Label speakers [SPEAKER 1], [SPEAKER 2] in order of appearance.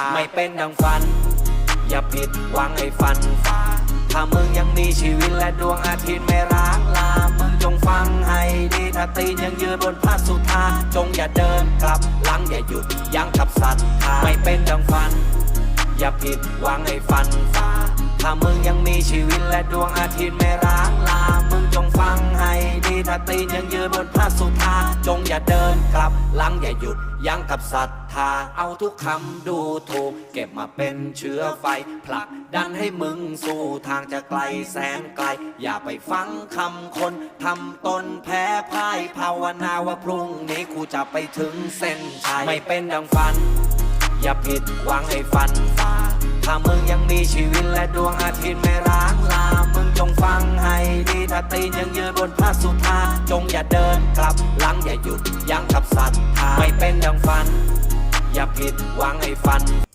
[SPEAKER 1] า ไม่เป็นดังฝัน อย่าผิดหวังไอ้ฝันฟ้าถ้ามึงยังมีชีวิตและดวงอาทิตย์ไม่ร้างลา มึงจงฟังให้ดีถ้าตีนยังยืนบนพระสุธา จงอย่าเดินกลับหลังอย่าหยุดยั้งกับสัตว์ไม่เป็นดังฝัน อย่าผิดหวังไอ้ฝันฟ้าถ้ามึงยังมีชีวิตและดวงอาทิตย์ไม่ร้างลา ตีนยังยืนบนพระสุธาจงอย่าเดินกลับหลังอย่าหยุดยั้งกับศรัทธาเอาทุกคำดูถูก เก็บมาเป็นเชื้อไฟผลักดันให้มึงสู่ทางจะไกลแสนไกล อย่าไปฟังคำคนทำตนแพ้พ่ายภาวนาว่าพรุ่งนี้กูจะไปถึงเส้นชัยไม่เป็นดังฝัน อย่าผิดหวังให้ฝันฟ้าถ้ามึงยังมีชีวิตและดวงอาทิตย์ไม่ร้า ตีนยังยืนบนพระสุธาจงอย่าเดินกลับหลังอย่าหยุดยั้งกับศรัทธาไม่เป็นดังฝัน อย่าผิดหวังให้ฝัน